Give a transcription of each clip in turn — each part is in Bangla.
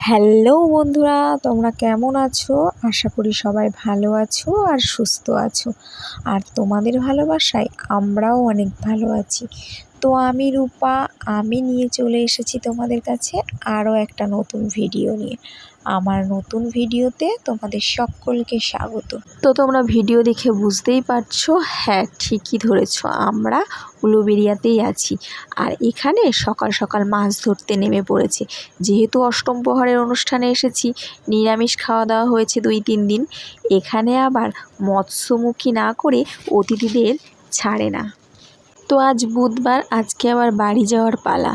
হ্যালো বন্ধুরা, তোমরা কেমন আছো? আশা করি সবাই ভালো আছো আর সুস্থ আছো। আর তোমাদের ভালোবাসায় আমরাও অনেক ভালো আছি। তো আমি রূপা, আমি নিয়ে চলে এসেছি তোমাদের কাছে আরও একটা নতুন ভিডিও নিয়ে। আমার নতুন ভিডিওতে তোমাদের সকলকে স্বাগত। তো তোমরা ভিডিও দেখে বুঝতেই পারছ হ্যাঁ ঠিকই ধরেছ, আমরা উলুবেরিয়াতেই আছি। আর এখানে সকাল সকাল মাছ ধরতে নেমে পড়েছে। যেহেতু অষ্টম প্রহরের অনুষ্ঠানে এসেছি, নিরামিষ খাওয়া দাওয়া হয়েছে দুই তিন দিন, এখানে আবার মৎস্যমুখী না করে অতিথিদের ছাড়ে না। তো আজ বুধবার, আজকে আবার বাড়ি যাওয়ার পালা।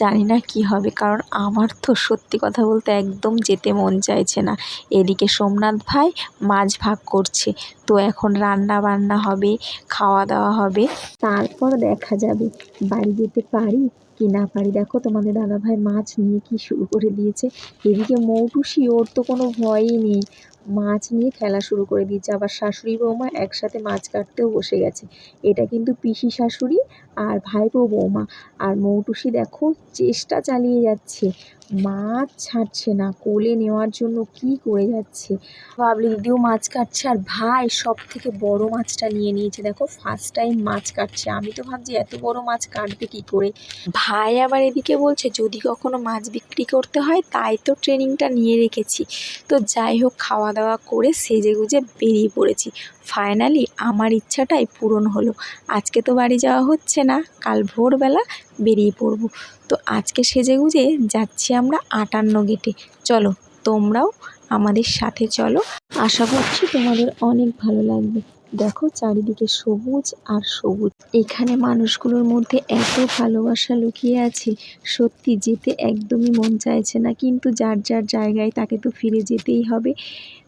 জানি না কি হবে, কারণ আমার তো সত্যি কথা বলতে একদম যেতে মন চাইছে না। এদিকে সোমনাথ ভাই মাছ ভাগ করছে, তো এখন রান্না বান্না হবে, খাওয়া দাওয়া হবে, তারপর দেখা যাবে। বাড়ি যেতে পারি কি না পারি? দেখো তোমাদের দাদাভাই মাছ নিয়ে কি শুরু করে দিয়েছে। এদিকে মৌটুসি, ওর তো কোনো ভয়ই নেই। মাছ নিয়ে খেলা শুরু করে দিয়েছে। আবার শাশুড়ি বৌমা একসাথে মাছ কাটতেও বসে গেছে। এটা কিন্তু পিসি শাশুড়ি আর ভাইপো বৌমা। আর মৌটুসি দেখো, চেষ্টা চালিয়ে যাচ্ছে। মাছ ছাড়ছে না, কোলে নেওয়ার জন্য কি করে যাচ্ছে? ভাবলি দিদিও মাছ কাটছে আর ভাই সব থেকে বড় মাছটা নিয়ে নিয়েছে। দেখো ফার্স্ট টাইম মাছ কাটছে। আমি তো ভাবছি এত বড় মাছ কাটবে কি করে? ভাই আবার এদিকে বলছে, যদি কখনো মাছ বিক্রি করতে হয়, তাই তো ট্রেনিংটা নিয়ে রেখেছি। তো যাই হোক, খাওয়া দাওয়া করে সেজে গুজে বেরিয়ে পড়েছি। ফাইনালি আমার ইচ্ছাটাই পূরণ হলো। আজকে তো বাড়ি যাওয়া হচ্ছে না, কাল ভোরবেলা বেরিয়ে পড়ব। তো আজকে সেজে গুজে যাচ্ছি আমরা আটান্ন গেটে। চলো, তোমরাও আমাদের সাথে চলো। আশা করছি তোমাদের অনেক ভালো লাগবে। দেখো চারিদিকে সবুজ আর সবুজ। এখানে মানুষগুলোর মধ্যে এত ভালোবাসা লুকিয়ে আছে, সত্যি যেতে একদমই মন চাইছে না, কিন্তু যার যার জায়গায় তাকে তো ফিরে যেতেই হবে।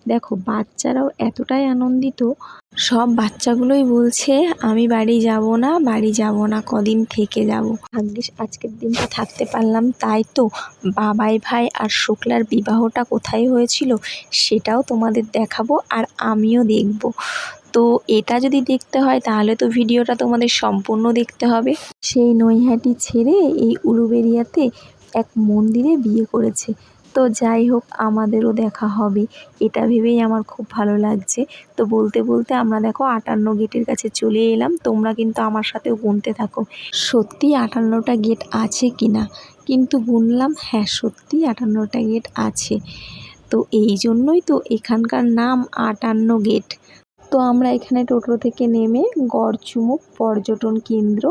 দেখো, বাচ্চারাও এতটাই আনন্দিত। সব বাচ্চাগুলোই বলছে, আমি বাড়ি যাব না, বাড়ি যাব না, কদিন থেকে যাব। ভাগ্যিস আজকের দিনটা থাকতে পারলাম, তাই তো বাবাই ভাই আর শুক্লার বিবাহটা কোথায় হয়েছিল সেটাও তোমাদের দেখাবো আর আমিও দেখব। তো এটা যদি দেখতে হয়, তাহলে তো ভিডিওটা তোমাদের সম্পূর্ণ দেখতে হবে। সেই নৈহাটি ছেড়ে এই উলুবেরিয়াতে এক মন্দিরে বিয়ে করেছে। তো যাই হোক, আমাদেরও দেখা হবে। এটা ভেবেই আমার খুব ভালো লাগছে। তো বলতে বলতে আমরা দেখো আটান্ন গেটের কাছে চলে এলাম। তোমরা কিন্তু আমার সাথেও গুনতে থাকো। সত্যি আটান্নটা গেট আছে কি না কিন্তু গুনলাম হ্যাঁ সত্যি আটান্নটা গেট আছে। তো এই জন্যই তো এখানকার নাম আটান্ন গেট। তো আমরা এখানে টোটো থেকে নেমে গড়চুমুক পর্যটন কেন্দ্র,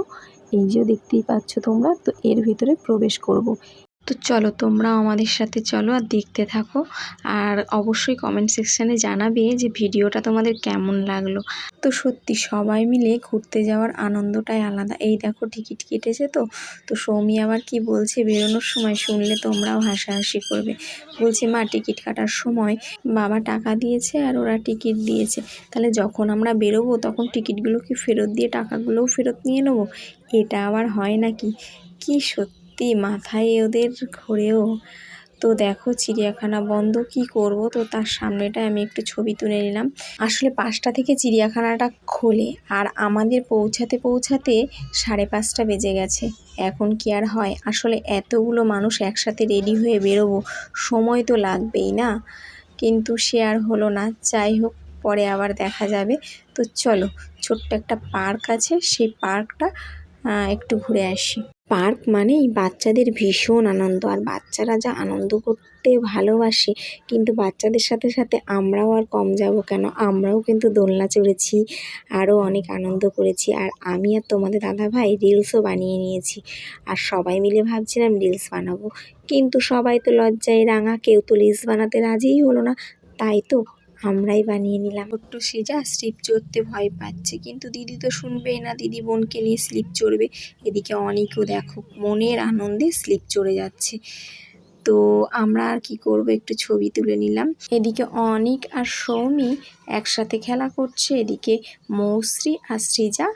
এই যে দেখতেই পাচ্ছ তোমরা, তো এর ভিতরে প্রবেশ করব। তো চলো, তোমরাও আমাদের সাথে চলো আর দেখতে থাকো। আর অবশ্যই কমেন্ট সেকশানে জানাবে যে ভিডিওটা তোমাদের কেমন লাগল। তো সত্যি সবাই মিলে ঘুরতে যাওয়ার আনন্দটাই আলাদা। এই দেখো টিকিট কেটেছে তো তো সৌমি আবার কি বলছে বেরোনোর সময় শুনলে তোমরাও হাসাহাসি করবে। বলছে, মা, টিকিট কাটার সময় বাবা টাকা দিয়েছে আর ওরা টিকিট দিয়েছে। তাহলে যখন আমরা বেরোবো তখন টিকিটগুলো কি ফেরত দিয়ে টাকাগুলোও ফেরত নিয়ে নেব? এটা আবার হয় নাকি? কি সত্যি? সত্যি মাথায় ওদের ঘোরেও। তো দেখো চিড়িয়াখানা বন্ধ, কি করব? তো তার সামনেটায় আমি একটু ছবি তুলে নিলাম। আসলে পাঁচটা থেকে চিড়িয়াখানাটা খোলে আর আমাদের পৌঁছাতে পৌঁছাতে সাড়ে পাঁচটা বেজে গেছে। এখন কি আর হয়? আসলে এতগুলো মানুষ একসাথে রেডি হয়ে বেরোবো, সময় তো লাগবেই না। কিন্তু সে আর হলো না। যাই হোক, পরে আবার দেখা যাবে। তো চলো, ছোট্ট একটা পার্ক আছে, সেই পার্কটা একটু ঘুরে আসি। পার্ক মানেই বাচ্চাদের ভীষণ আনন্দ। আর বাচ্চারা যা আনন্দ করতে ভালোবাসে, কিন্তু বাচ্চাদের সাথে সাথে আমরাও আর কম যাব কেন? আমরাও কিন্তু দোলনা চড়েছি, আরও অনেক আনন্দ করেছি। আর আমি আর তোমাদের দাদা ভাই রিলসও বানিয়ে নিয়েছি। আর সবাই মিলে ভাবছিলাম রিলস বানাবো। কিন্তু সবাই তো লজ্জায় রাঙা, কেউ তো রিলস বানাতে রাজিই হলো না। তাই তো আমরাই বানিয়ে নিলাম। ছোট্ট সেজা, স্লিপ চড়তে ভয় পাচ্ছে। কিন্তু দিদি তো শুনবেই না, দিদি বোনকে নিয়ে স্লিপ চড়বে। এদিকে অনেকও দেখো মনের আনন্দে স্লিপ চড়ে যাচ্ছে। তো আমরা আর কি করব? একটু ছবি তুলে নিলাম। এদিকে অনিক আর সৌমি একসাথে খেলা করছে। এদিকে মৌশ্রী আর সৃজা।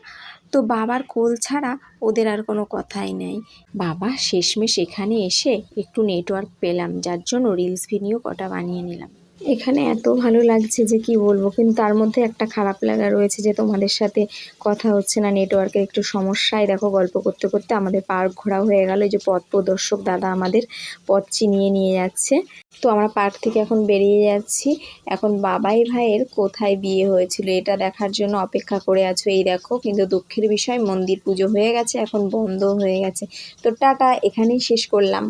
তো বাবার কোল ছাড়া ওদের আর কোনো কথাই নেই। বাবা শেষমেশ এখানে এসে একটু নেটওয়ার্ক পেলাম, যার জন্য রিলস ভিডিও কটা বানিয়ে নিলাম। এখানে এত ভালো লাগছে যে কি বলব, কিন্তু তার মধ্যে একটা খারাপ লাগা রয়েছে যে তোমাদের সাথে কথা হচ্ছে না, নেটওয়ার্কের একটু সমস্যায়। দেখো, গল্প করতে করতে আমাদের পার্ক ঘোরা হয়ে গেল যে পথ প্রদর্শক দাদা আমাদের পথ চিনিয়ে নিয়ে যাচ্ছে। তো আমরা পার্ক থেকে এখন বেরিয়ে যাচ্ছি। এখন বাবাই ভাইয়ের কোথায় বিয়ে হয়েছিল এটা দেখার জন্য অপেক্ষা করে আছো, এই দেখো, কিন্তু দুঃখের বিষয় মন্দির পুজো হয়ে গেছে, এখন বন্ধ হয়ে গেছে। তো টাটা, এখানেই শেষ করলাম।